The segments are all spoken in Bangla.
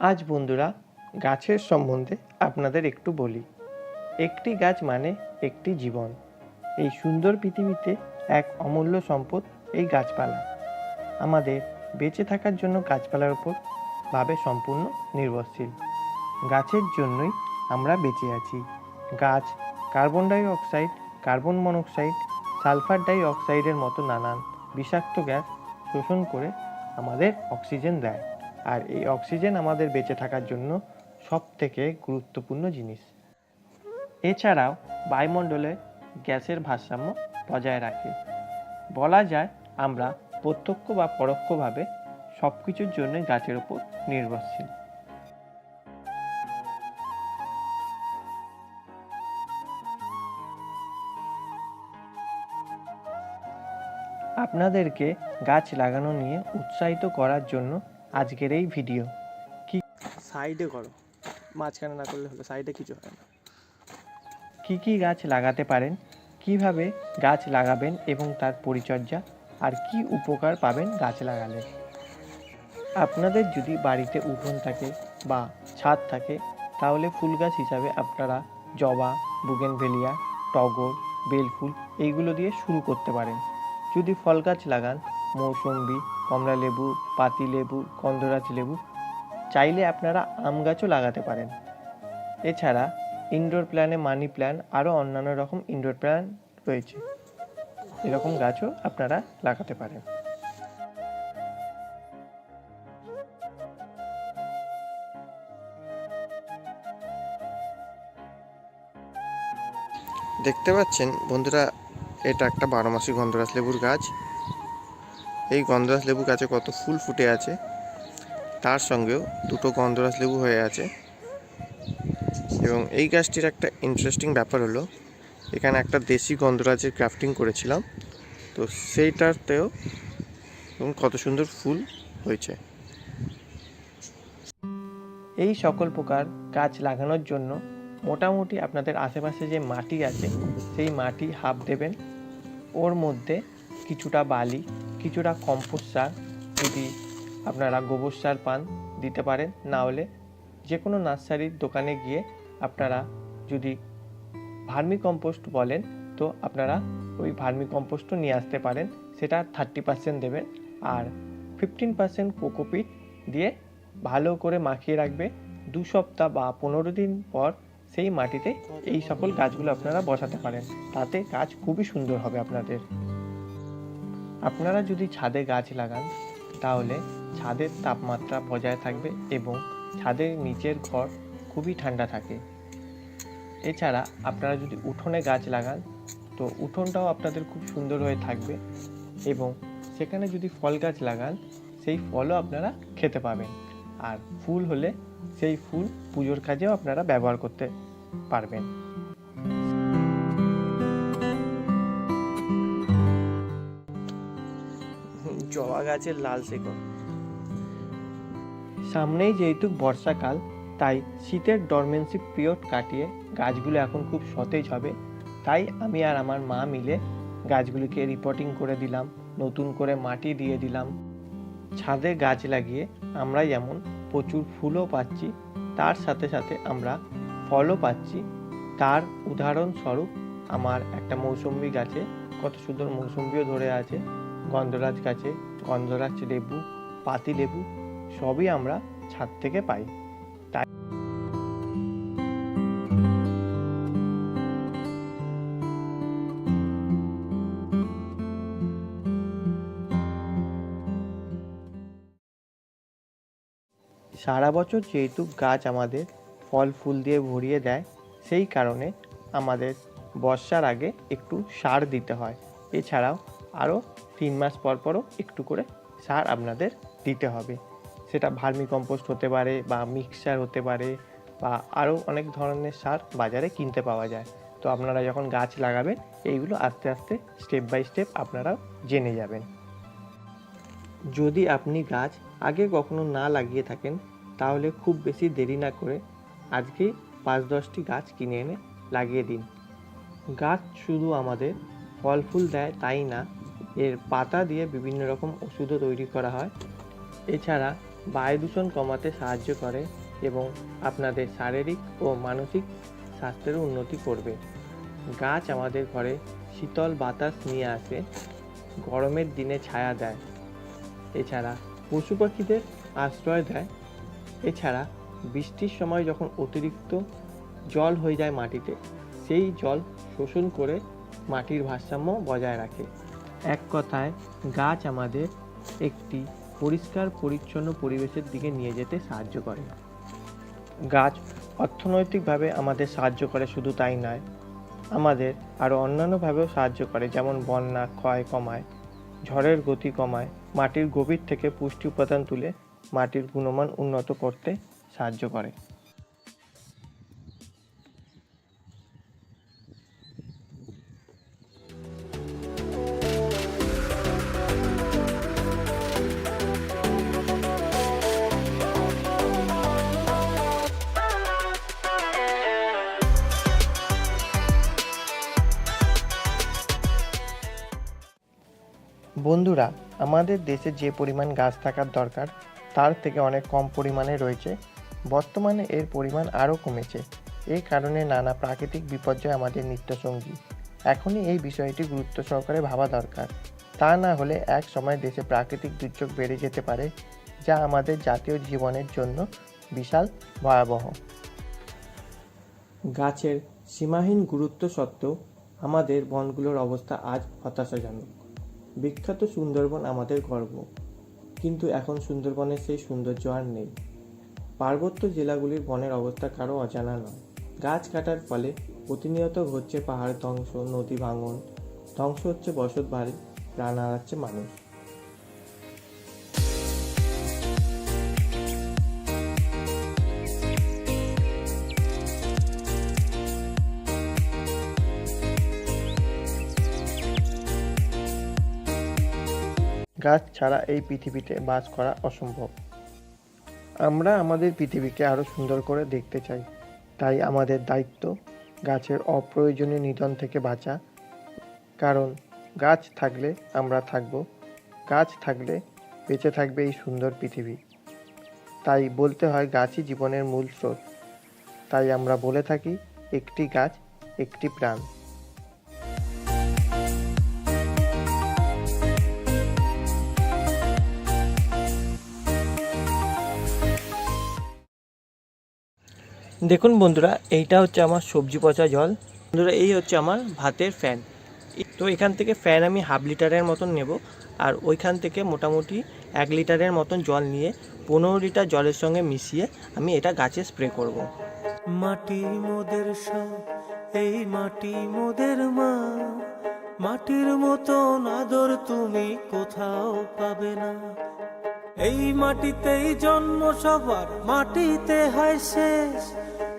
আজ বন্ধুরা, গাছের সম্বন্ধে আপনাদের একটু বলি। একটি গাছ মানে একটি জীবন। এই সুন্দর পৃথিবীতে এক অমূল্য সম্পদ এই গাছপালা। আমাদের বেঁচে থাকার জন্য গাছপালার উপর ভাবে সম্পূর্ণ নির্ভরশীল। গাছের জন্যই আমরা বেঁচে আছি। গাছ carbon dioxide carbon monoxide, sulphur die অক্সাইডের মতো নানান বিষাক্ত গ্যাস শোষণ করে আমাদের অক্সিজেন দেয়। আর এই অক্সিজেন আমাদের বেঁচে থাকার জন্য সব থেকে গুরুত্বপূর্ণ জিনিস। এছাড়াও বায়ুমণ্ডলে গ্যাসের ভারসাম্য বজায় রাখে। বলা যায় আমরা প্রত্যক্ষ বা পরোক্ষভাবে সব কিছুর জন্য গাছের উপর নির্ভরশীল। আপনাদেরকে গাছ লাগানো নিয়ে উৎসাহিত করার জন্য আজকের এই ভিডিও। কি সাইডে করো। মাঝখানে না করলে হলো সাইডে কিছু হয় না। কি কি গাছ লাগাতে পারেন কীভাবে গাছ লাগাবেন এবং তার পরিচর্যা আর কি উপকার পাবেন গাছ লাগালে? আপনাদের যদি বাড়িতে উঠোন থাকে বা ছাদ থাকে তাহলে ফুল গাছ হিসাবে আপনারা জবা বুগেনভেলিয়া টগর বেলফুল এইগুলো দিয়ে শুরু করতে পারেন। যদি ফল গাছ লাগান মৌসম্বি, কমলা লেবু, পাতি লেবু গন্ধরাজ লেবু চাইলে আপনারা আম গাছও লাগাতে পারেন। এছাড়া ইনডোর প্ল্যানে মানি প্ল্যান আরও অন্যান্য রকম ইনডোর প্ল্যান রয়েছে। এরকম গাছও আপনারা লাগাতে পারেন। দেখতে পাচ্ছেন বন্ধুরা, এটা একটা বারো মাসি গন্ধরাজ লেবুর গাছ। এই গন্ধরাজ লেবু গাছে কত ফুল ফুটে আছে, তার সঙ্গেও দুটো গন্ধরাজ লেবু হয়ে আছে। এবং এই গাছটির একটা ইন্টারেস্টিং ব্যাপার হলো, এখানে একটা দেশি গন্ধরাজের ক্রাফটিং করেছিলাম, তো সেইটাতেও এবং কত সুন্দর ফুল হয়েছে। এই সকল প্রকার গাছ লাগানোর জন্য মোটামুটি আপনাদের আশেপাশে যে মাটি আছে, সেই মাটি হাফ দেবেন। ওর মধ্যে কিছুটা বালি কিছুটা কম্পোস্ট সার যদি আপনারা গোবর সার পান, দিতে পারেন, না হলে যে কোনো নার্সারির দোকানে গিয়ে আপনারা যদি ভার্মি কম্পোস্ট বলেন, তো আপনারা ওই ভার্মি কম্পোস্টও নিয়ে আসতে পারেন। সেটা থার্টি পার্সেন্ট দেবেন আর ফিফটিন পার্সেন্ট কোকোপিট দিয়ে ভালো করে মাখিয়ে রাখবে। দু সপ্তাহ বা পনেরো দিন পর সেই মাটিতে এই সকল গাছগুলো আপনারা বসাতে পারেন। তাতে গাছ খুবই সুন্দর হবে আপনাদের। আপনারা যদি ছাদে গাছ লাগান, তাহলে ছাদের তাপমাত্রা বজায় থাকবে এবং ছাদের নিচের ঘর খুবই ঠান্ডা থাকে। এছাড়া আপনারা যদি উঠোনে গাছ লাগান, তো উঠোনটাও আপনাদের খুব সুন্দর হয়ে থাকবে এবং সেখানে যদি ফল গাছ লাগান, সেই ফলও আপনারা খেতে পাবেন। আর ফুল হলে সেই ফুল পুজোর কাজেও আপনারা ব্যবহার করতে পারবেন। জবা গাছের লাল শেকড় সামনেই যেহেতু বর্ষাকাল, তাই শীতের ডরমেন্সি পিরিয়ড কাটিয়ে গাছগুলো এখন খুব সতেজ হবে। তাই আমি আর আমার মা মিলে গাছগুলিকে রিপোর্টিং করে দিলাম, নতুন করে মাটি দিয়ে দিলাম। ছাদে গাছ লাগিয়ে আমরা যেমন প্রচুর ফুলও পাচ্ছি, তার সাথে সাথে আমরা ফলও পাচ্ছি। তার উদাহরণস্বরূপ, আমার একটা মৌসুম্বি গাছে, কত সুন্দর মৌসুম্বিও ধরে আছে। গন্ধরাজ গাছে, গন্ধরাজ লেবু, পাতি লেবু, সবই আমরা ছাদ থেকে পাই। তাই সারা বছর যেহেতু গাছ আমাদের ফল, ফুল দিয়ে ভরিয়ে দেয়, সেই কারণে আমাদের বর্ষার আগে একটু সার দিতে হয়। এছাড়াও আরও তিন মাস পর পরও একটু করে সার আপনাদের দিতে হবে। সেটা ভার্মি কম্পোস্ট হতে পারে বা মিক্সচার হতে পারে বা আরও অনেক ধরনের সার বাজারে কিনতে পাওয়া যায়। তো আপনারা যখন গাছ লাগাবেন, এইগুলো আস্তে আস্তে স্টেপ বাই স্টেপ আপনারাও জেনে যাবেন। যদি আপনি গাছ আগে কখনো না লাগিয়ে থাকেন, তাহলে খুব বেশি দেরি না করে আজকেই পাঁচ দশটি গাছ কিনে এনে লাগিয়ে দিন। গাছ শুধু আমাদের ফল ফুল দেয় তাই না এর পাতা দিয়ে বিভিন্ন রকম ওষুধও তৈরি করা হয়। এছাড়া বায়ু দূষণ কমাতে সাহায্য করে এবং আপনাদের শারীরিক ও মানসিক স্বাস্থ্যের উন্নতি করবে। গাছ আমাদের ঘরে শীতল বাতাস নিয়ে আসে, গরমের দিনে ছায়া দেয়। এছাড়া পশু পাখিদের আশ্রয় দেয়। এছাড়া বৃষ্টির সময় যখন অতিরিক্ত জল হয়ে যায় মাটিতে, সেই জল শোষণ করে মাটির ভারসাম্য বজায় রাখে। এক কথায়, গাছ আমাদের একটি পরিষ্কার, পরিচ্ছন্ন পরিবেশের দিকে নিয়ে যেতে সাহায্য করে। গাছ অর্থনৈতিকভাবে আমাদের সাহায্য করে, শুধু তাই নয়, আমাদের আরও অন্যান্যভাবেও সাহায্য করে, যেমন বন্যা, ক্ষয় কমায়, ঝড়ের গতি কমায়, মাটির গভীর থেকে পুষ্টি উপাদান তুলে মাটির গুণমান উন্নত করতে সাহায্য করে। বন্ধুরা, আমাদের দেশে যে পরিমাণ গাছ থাকার দরকার, তার থেকে অনেক কম পরিমাণে রয়েছে। বর্তমানে এর পরিমাণ আরও কমেছে। এই কারণে নানা প্রাকৃতিক বিপর্যয় আমাদের নিত্যসঙ্গী। এখনই এই বিষয়টি গুরুত্ব সহকারে ভাবা দরকার। তা না হলে এক সময় দেশে প্রাকৃতিক দুর্যোগ বেড়ে যেতে পারে, যা আমাদের জাতীয় জীবনের জন্য বিশাল ভয়াবহ। গাছের সীমাহীন গুরুত্ব সত্ত্বেও আমাদের বনগুলোর অবস্থা আজ হতাশাজনক। বিখ্যাত সুন্দরবন আমাদের গর্ব। কিন্তু এখন সুন্দরবনের সেই সৌন্দর্য আর নেই। পার্বত্য জেলাগুলির বনের অবস্থা কারও অজানা নয়। গাছ কাটার ফলে প্রতিনিয়ত ঘটছে পাহাড় ধ্বংস, নদী ভাঙন। ধ্বংস হচ্ছে বসত বাড়ি প্রাণ হারাচ্ছে মানুষ। গাছ ছাড়া এই পৃথিবীতে বাস করা অসম্ভব। আমরা আমাদের পৃথিবীকে আরও সুন্দর করে দেখতে চাই। তাই আমাদের দায়িত্ব গাছের অপ্রয়োজনীয় নিধন থেকে বাঁচা। কারণ গাছ থাকলে আমরা থাকব। গাছ থাকলে বেঁচে থাকবে এই সুন্দর পৃথিবী। তাই বলতে হয় গাছই জীবনের মূল স্রোত। তাই আমরা বলে থাকি, একটি গাছ, একটি প্রাণ। দেখুন বন্ধুরা, এইটা হচ্ছে আমার সবজি পচা জল। বন্ধুরা, এই হচ্ছে আমার ভাতের ফ্যান তো এখান থেকে ফ্যান আমি হাফ লিটারের মতন নেব, আর ওইখান থেকে মোটামুটি এক লিটারের মতন জল নিয়ে পনেরো লিটার জলের সঙ্গে মিশিয়ে আমি এটা গাছে স্প্রে করব। মাটি মোদের এই মাটি মোদের মা। মাটির মতো আদর তুমি কোথাও পাবে না। এই মাটিতেই জন্ম সবার, মাটিতে হয় শেষ।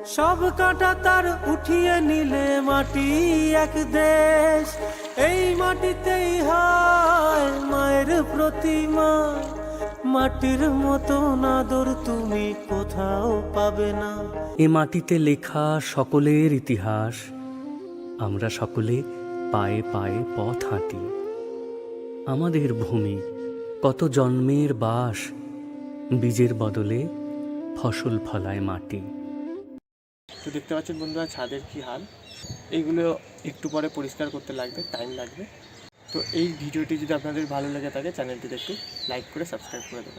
সব কাঁটা তার উঠিয়ে নিলে মাটি এক দেশ। এই মাটিতেই হয় মায়ের প্রতিমা। মাটির মতো আদর তুমি কোথাও পাবে না। এ মাটিতে লেখা সকলের ইতিহাস। আমরা সকলে পায়ে পায়ে পথ হাঁটি। আমাদের ভূমি কত জন্মের বাস, বীজের বদলে ফসল ফলায় মাটি। তো দেখতে পাচ্ছেন বন্ধুরা ছাদের কি হাল। এইগুলো একটু পরে পরিষ্কার করতে লাগবে টাইম লাগবে। তো এই ভিডিওটি যদি আপনাদের ভালো লেগে থাকে চ্যানেলটিতে একটু লাইক করে সাবস্ক্রাইব করে দেবেন।